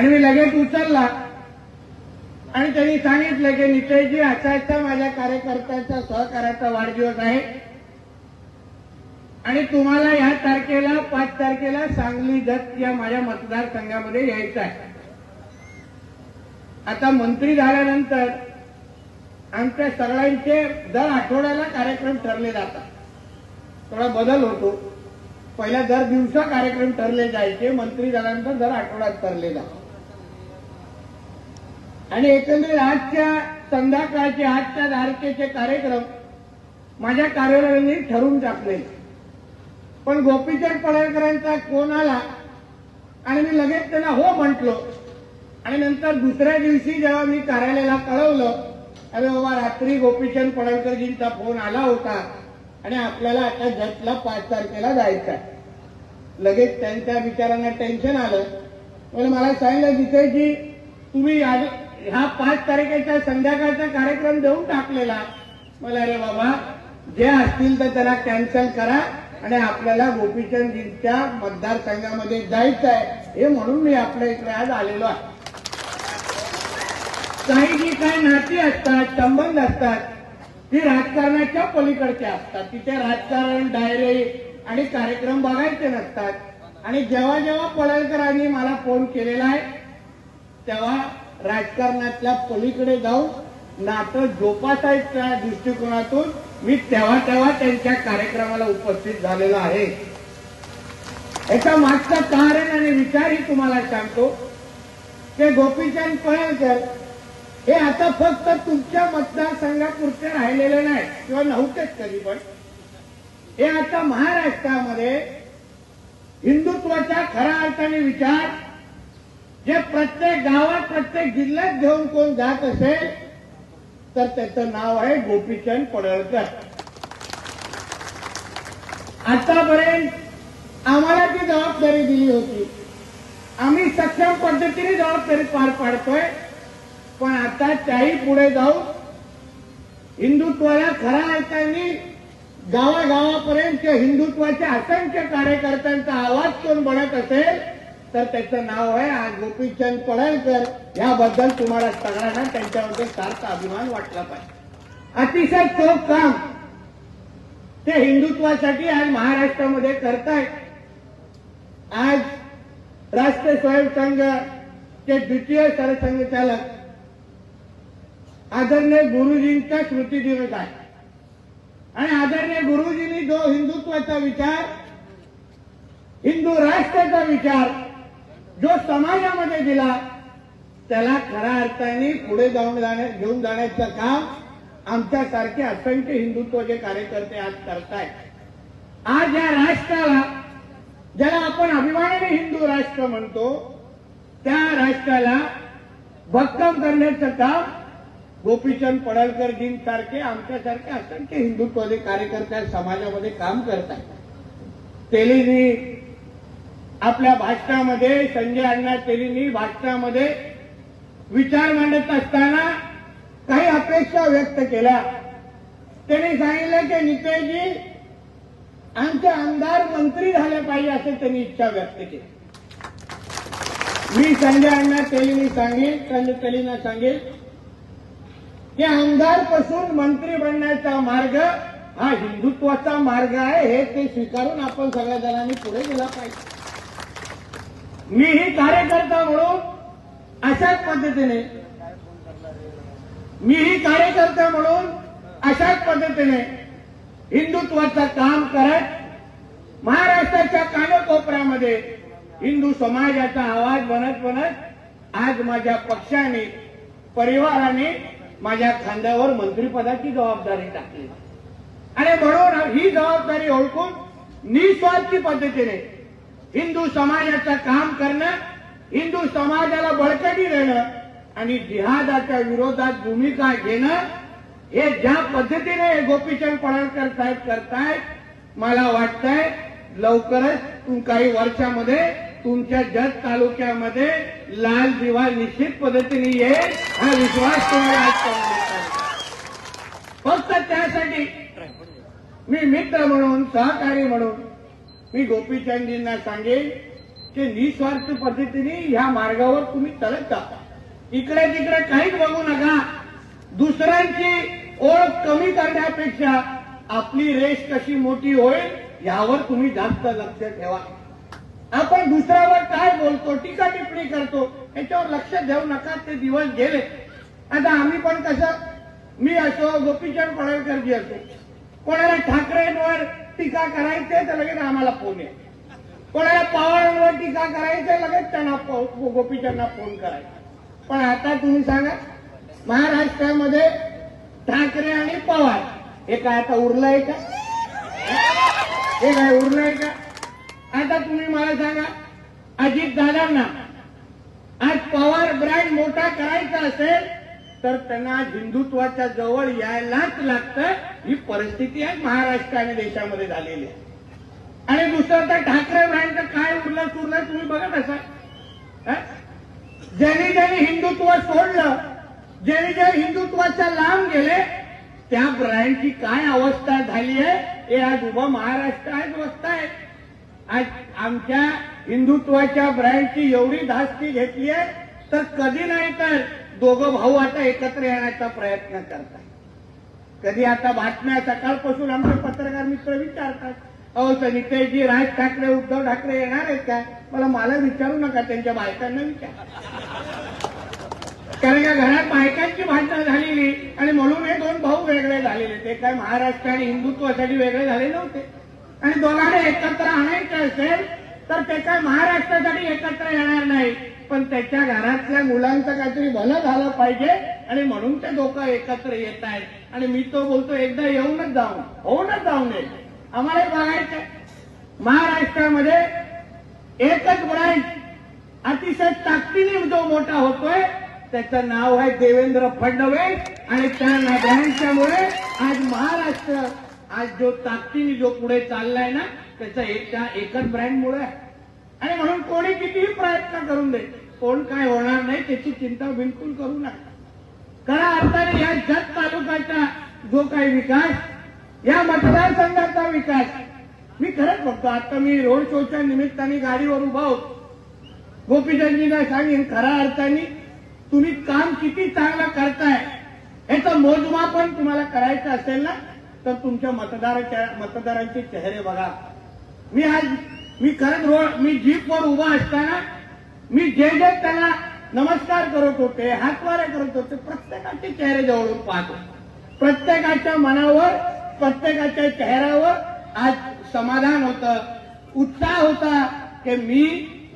आणि मी लगेच उचलला. आणि त्यांनी सांगितलं की नितेशजी असा माझ्या कार्यकर्त्यांचा सहकार्याचा वाढदिवस आहे. आणि तुम्हाला या तारखेला पाच तारखेला सांगली दत्त या माझ्या मतदारसंघामध्ये यायचं आहे. आता मंत्री झाल्यानंतर आमच्या सगळ्यांचे दर आठवड्याला कार्यक्रम ठरले जातात. थोडा बदल होतो. पहिल्या दर दिवसा कार्यक्रम ठरले जायचे मंत्री झाल्यानंतर दर आठवड्यात ठरले जातात. आणि एकंदरीत आजच्या संध्याकाळचे आजच्या तारखेचे कार्यक्रम माझ्या कार्यालयाने ठरवून टाकले. पण गोपीचंद पडळकरांचा फोन आला आणि मी लगेच त्यांना हो म्हटलो. आणि नंतर दुसऱ्या दिवशी जेव्हा मी कार्यालयाला कळवलं अरे बाबा रात्री गोपीचंद पडळकरजींचा फोन आला होता आणि आपल्याला आता जटला पाच तारखेला जायचं आहे. लगेच त्यांच्या विचारांना टेन्शन आलं. म्हणजे मला सांगितलं जितेजी तुम्ही ह्या पाच तारखेचा संध्याकाळचा कार्यक्रम देऊन टाकलेला. मला अरे बाबा जे असतील तर त्याला कॅन्सल करा आणि आपल्याला गोपीचंदजींच्या मतदारसंघामध्ये जायचं आहे. हे म्हणून मी आपल्या इकडे आज आलेलो आहे. काही जी काही नाती असतात संबंध असतात ती राजकारणाच्या पलीकडच्या असतात. तिथे राजकारण डायरे आणि कार्यक्रम बघायचे नसतात. आणि जेव्हा जेव्हा पडळकरांनी मला फोन केलेला आहे तेव्हा राजकारणातल्या पलीकडे जाऊन नातं जोपासायच्या दृष्टिकोनातून मी तेव्हा तेव्हा त्यांच्या कार्यक्रमाला उपस्थित झालेलो आहे. याचा मागचं कारण आणि विचारही तुम्हाला सांगतो. ते गोपीचंद पळणकर हे आता फक्त तुमच्या मतदारसंघापुरते राहिलेले नाही किंवा नव्हतेच कधी पण. हे आता महाराष्ट्रामध्ये हिंदुत्वाचा खऱ्या अर्थाने विचार जे प्रत्येक गावात प्रत्येक जिल्ह्यात घेऊन कोण जात असेल तर त्याचं नाव आहे गोपीचंद पडळकर. आतापर्यंत आम्हाला ती जबाबदारी दिली होती आम्ही सक्षम पद्धतीने जबाबदारी पार पाडतोय पण आता त्याही पुढे जाऊन हिंदुत्वाला खऱ्या अर्थाने गावागावापर्यंत हिंदुत्वाच्या असंख्य कार्यकर्त्यांचा आवाज कोण बनत असेल तर त्याचं नाव आहे आज गोपीचंद पडळकर. याबद्दल तुम्हाला सगळ्यांना त्यांच्याबद्दल सारखा अभिमान वाटला पाहिजे. अतिशय चोख काम. ते हिंदुत्वासाठी आज महाराष्ट्रामध्ये करतायत. आज राष्ट्रीय स्वयंसंघ ते द्वितीय सरसंघचालक आदरणीय गुरुजींचा स्मृती दिवस आहे आणि आदरणीय गुरुजींनी जो हिंदुत्वाचा विचार हिंदू राष्ट्राचा विचार जो समाजामध्ये दिला त्याला खऱ्या अर्थाने पुढे जाऊन जाण्या घेऊन जाण्याचं काम आमच्यासारखे असंख्य हिंदुत्वाचे कार्यकर्ते आज करतायत. आज या राष्ट्राला ज्याला आपण अभिमानाने हिंदू राष्ट्र म्हणतो त्या राष्ट्राला भक्कम करण्याचं काम गोपीचंद पडळकरजींसारखे आमच्यासारखे असंख्य हिंदुत्वाचे कार्यकर्ते समाजामध्ये काम करतायत. तेलिनी आपल्या भाषणामध्ये संजय अण्णा तेलींनी भाषणामध्ये विचार मांडत असताना काही अपेक्षा व्यक्त केल्या. त्यांनी सांगितलं की नितेशजी आमचे आमदार मंत्री झाले पाहिजे असे त्यांनी इच्छा व्यक्त केली. मी संजय अण्णा तेलींनी सांगेल संजय तेलींना सांगेल की आमदारपासून मंत्री बनण्याचा मार्ग हा हिंदुत्वाचा मार्ग आहे. हे ते स्वीकारून आपण सगळ्या जणांनी पुढे गेला पाहिजे. मीही कार्यकर्ता म्हणून अशाच पद्धतीने मीही कार्यकर्ता म्हणून अशाच पद्धतीने हिंदुत्वाचं काम करत महाराष्ट्राच्या कानकोपऱ्यामध्ये हिंदू समाजाचा आवाज बनत बनत आज माझ्या पक्षाने परिवाराने माझ्या खांद्यावर मंत्रिपदाची जबाबदारी टाकली. आणि म्हणून ही जबाबदारी ओळखून निस्वार्थी पद्धतीने हिंदू समाजाचं काम करणं हिंदू समाजाला बळकटी देणं आणि जिहादाच्या विरोधात भूमिका घेणं हे ज्या पद्धतीने गोपीचंद पडळकर साहेब करतायत मला वाटतंय लवकरच तुम काही वर्षामध्ये तुमच्या जत तालुक्यामध्ये लाल दिवा निश्चित पद्धतीने येईल हा विश्वास तुम्हाला आज करून आहे. फक्त त्यासाठी मी मित्र म्हणून सहकारी म्हणून मी गोपीचंदजींना सांगेन की निस्वार्थ पद्धतीने ह्या मार्गावर तुम्ही चालत जा इकडे तिकडे काहीच बघू नका. दुसऱ्यांची ओळख कमी करण्यापेक्षा आपली रेस कशी मोठी होईल यावर तुम्ही जास्त लक्ष ठेवा. आपण दुसऱ्यावर काय बोलतो टीका टिप्पणी करतो याच्यावर लक्ष देऊ नका ते दिवस गेले. आता आम्ही पण कसं मी असो गोपीचंद पडळकरजी असो कोणाला ठाकरेंवर टीका करायचे तर लगेच आम्हाला फोन आहे कोणाला पवारांवर टीका करायचं लगेच त्यांना गोपीचंदना फोन करायचा. पण आता तुम्ही सांगा महाराष्ट्रामध्ये ठाकरे आणि पवार हे काय आता उरलंय का? हे काय उरलंय का? आता तुम्ही मला सांगा अजित दादांना आज पवार ब्रँड मोठा करायचा असेल तर त्यांना आज हिंदुत्वाच्या जवळ यायलाच लागतं. ही परिस्थिती आहे महाराष्ट्र आणि देशामध्ये झालेली आहे. आणि दुसरं तर ठाकरे ब्रँडचं काय उरलं सुरलं तुम्ही बघत असाल. ज्यांनी ज्यांनी हिंदुत्व सोडलं ज्यांनी ज्या हिंदुत्वाच्या लांब गेले त्या ब्रँडची काय अवस्था झाली आहे हे आज उभं महाराष्ट्र आज स्वस्त आहे. आज आमच्या हिंदुत्वाच्या ब्रँडची एवढी धास्ती घेतली आहे तर कधी नाही तर दोघं भाऊ आता एकत्र येण्याचा प्रयत्न करतात. कधी आता बातम्या सकाळपासून आमचे पत्रकार मित्र विचारतात अहो तर नितेशजी राज ठाकरे उद्धव ठाकरे येणार आहेत का? मला मला विचारू नका त्यांच्या बायकांना विचार. कारण या घरात बायकांची भांडणं झालेली आणि म्हणून हे दोन भाऊ वेगळे झालेले. ते काय महाराष्ट्र आणि हिंदुत्वासाठी वेगळे झाले नव्हते. आणि दोघांना एकत्र आणायचं असेल तर त्याच्या महाराष्ट्रासाठी एकत्र येणार नाही. पण त्याच्या घरातल्या मुलांचं काहीतरी भलं झालं पाहिजे आणि म्हणून ते लोक एकत्र येत आहेत. आणि मी तो बोलतो एकदा येऊनच जाऊन होऊनच जाऊ नये आम्हाला बघायचं महाराष्ट्रामध्ये एकच ब्रांच अतिशय ताकदीने जो मोठा होतोय त्याचं नाव आहे देवेंद्र फडणवीस आणि त्या ब्रँडच्यामुळे आज महाराष्ट्र आज जो ताकदीने जो पुढे चाललाय ना त्याचा एक त्या एकच ब्रँडमुळे. आहे आणि म्हणून कोणी कितीही प्रयत्न करून दे कोण काय होणार नाही त्याची चिंता बिलकुल करू नका. खऱ्या अर्थाने या जत तालुक्याचा जो काही विकास या मतदारसंघाचा विकास. मी खरंच बघतो आता मी रोड शोच्या निमित्ताने गाडीवर उभा होतो. गोपीचंदजीना सांगेन खऱ्या अर्थाने तुम्ही काम किती चांगलं करताय याचं मोजमापन तुम्हाला करायचं असेल ना तर तुमच्या मतदाराच्या मतदारांचे चेहरे बघा. मी आज मी खरंच रोड मी जीपवर उभा असताना मी जे जे त्याला नमस्कार करत होते हातवारे करत होते प्रत्येकाचे चेहरे जवळून पाहतो प्रत्येकाच्या मनावर प्रत्येकाच्या चेहऱ्यावर आज समाधान होतं उत्साह होता की मी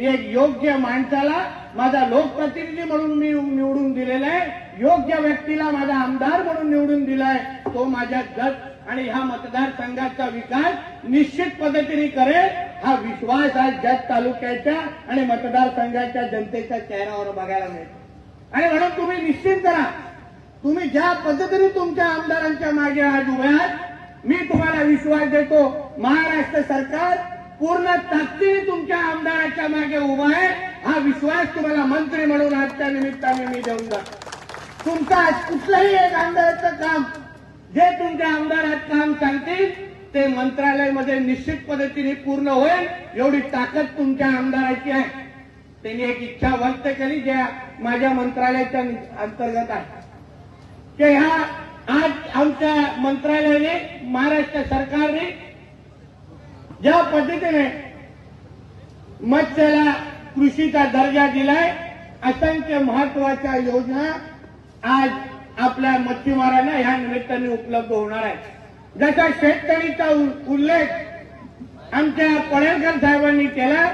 एक योग्य माणसाला माझा लोकप्रतिनिधी म्हणून मी निवडून दिलेला आहे योग्य व्यक्तीला माझा आमदार म्हणून निवडून दिलाय तो माझ्या जत आणि ह्या मतदारसंघाचा विकास निश्चित पद्धतीने करेल हा विश्वास आज जत तालुक्याच्या आणि मतदारसंघाच्या जनतेच्या चेहऱ्यावर बघायला मिळतो. आणि म्हणून तुम्ही निश्चित करा तुम्ही ज्या पद्धतीने तुमच्या आमदारांच्या मागे आज उभे आहात मी तुम्हाला विश्वास देतो महाराष्ट्र सरकार पूर्ण ताकदीने तुमच्या आमदाराच्या मागे उभा आहे हा विश्वास तुम्हाला मंत्री म्हणून आजच्या निमित्ताने मी देऊन जातो. तुमचा आज कुठलंही एक आमदाराचं काम जे तुमच्या आमदारात काम सांगतील ते मंत्रालयामध्ये निश्चित पद्धतीने पूर्ण होईल एवढी ताकद तुमच्या आमदाराची आहे. त्यांनी एक इच्छा व्यक्त केली ज्या माझ्या मंत्रालयाच्या अंतर्गत आहे. की ह्या आज आमच्या मंत्रालयाने महाराष्ट्र सरकारने ज्या पद्धतीने मत्स्याला कृषीचा दर्जा दिलाय असंख्य महत्त्वाच्या योजना आज आपल्या मच्छीमारांना ह्या निमित्ताने उपलब्ध होणार आहे. जसा शेतकरीचा उल्लेख आमच्या पणेरकर साहेबांनी केला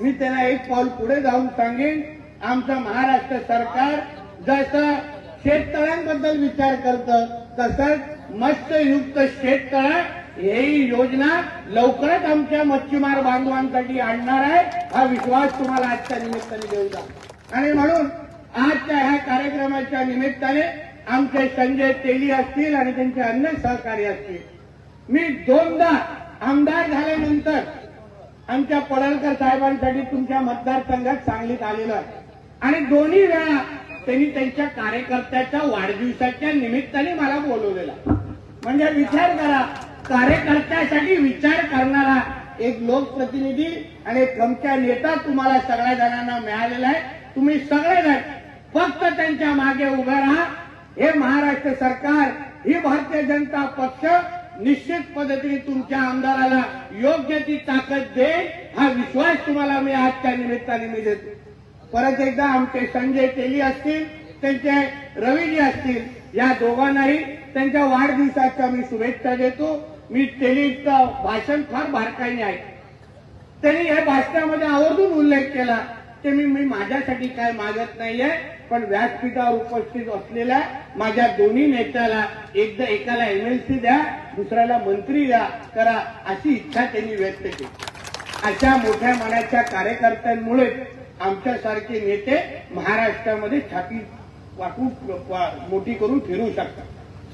मी त्यांना एक पाऊल पुढे जाऊन सांगेन. आमचं महाराष्ट्र सरकार जसं शेततळ्यांबद्दल विचार करतं तसंच मत्स्ययुक्त शेततळ ही योजना लवकरच आमच्या मच्छीमार बांधवांसाठी आणणार आहे हा विश्वास तुम्हाला आजच्या निमित्ताने देऊ जा आणि म्हणून आजच्या ह्या कार्यक्रमाच्या निमित्ताने आमचे संजय तेली असतील आणि त्यांचे अन्य सहकारी असतील. मी दोनदा आमदार झाल्यानंतर आमच्या पडळकर साहेबांसाठी तुमच्या मतदारसंघात सांगलीत आलेलो आहे. आणि दोन्ही वेळा त्यांनी त्यांच्या कार्यकर्त्याच्या वाढदिवसाच्या निमित्ताने मला बोलवलेला म्हणजे विचार करा कार्यकर्त्यासाठी विचार करणारा एक लोकप्रतिनिधी आणि एक खमक्या नेता तुम्हाला सगळ्या जणांना मिळालेला आहे. तुम्ही सगळेजण फक्त त्यांच्या मागे उभे राहा. हे महाराष्ट्र सरकार ही भारतीय जनता पक्ष निश्चित पद्धतीने तुमच्या आमदाराला योग्य ती ताकद देईल हा विश्वास तुम्हाला मी आजच्या निमित्ताने मी देतो. परत एकदा आमचे संजय तेली असतील त्यांचे रवीजी असतील या दोघांनाही त्यांच्या वाढदिवसाच्या मी शुभेच्छा देतो. मी तेलीचं भाषण फार बारकाईने आहे त्यांनी या भाषणामध्ये आवर्जून उल्लेख केला ते मी मी माझ्यासाठी काय मागत नाहीये. पण व्यासपीठावर उपस्थित असलेल्या माझ्या दोन्ही नेत्याला एकदा एकाला एमएलसी द्या दुसऱ्याला मंत्री द्या करा अशी इच्छा त्यांनी व्यक्त केली. अशा मोठ्या मनाच्या कार्यकर्त्यांमुळे आमच्यासारखे नेते महाराष्ट्रामध्ये छाती वाटून मोठी करून फिरू शकतात.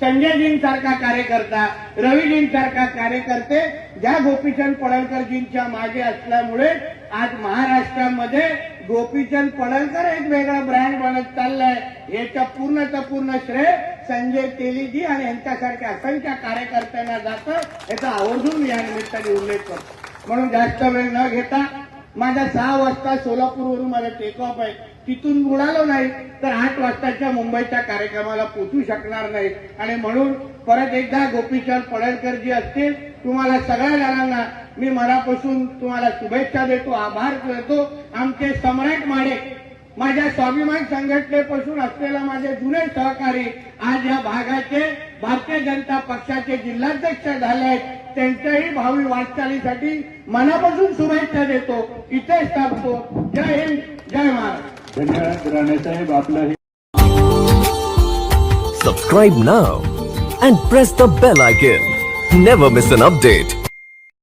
संजयजींसारखा कार्यकर्ता रवीजींसारखा कार्यकर्ते ज्या गोपीचंद पडळकरजींच्या मागे असल्यामुळे आज महाराष्ट्रामध्ये गोपीचंद पडळकर एक वेगळा ब्रँड बनत चाललाय. याचा पूर्णचं पूर्ण श्रेय संजय तेलीजी आणि यांच्यासारख्या असंख्य कार्यकर्त्यांना जातं याचा आवर्जून या निमित्ताने उल्लेख करतो. म्हणून जास्त वेळ न घेता माझ्या सहा वाजता सोलापूरवरून माझा टेक ऑफ आहे. तिथून बुडालो नाही तर आठ वाजताच्या मुंबईच्या कार्यक्रमाला पोचू शकणार नाही. आणि म्हणून परत एकदा गोपीचंद पडळकर जी असतील तुम्हाला सगळ्या जणांना मी मनापासून तुम्हाला शुभेच्छा देतो आभार देतो आमचे सम्राट माडे माझ्या स्वाभिमान संघटनेपासून असलेला माझे जुने सहकारी आज या भागाचे भारतीय जनता पक्षाचे जिल्हाध्यक्ष झाले आहेत. त्यांच्याही भावी वाटचालीसाठी मनापासून शुभेच्छा देतो. इथे थांबतो. जय हिंद जय महाराष्ट्र. धन्यवाद राणे साहेब. आपलं हे Subscribe now and press the bell icon. Never miss an update.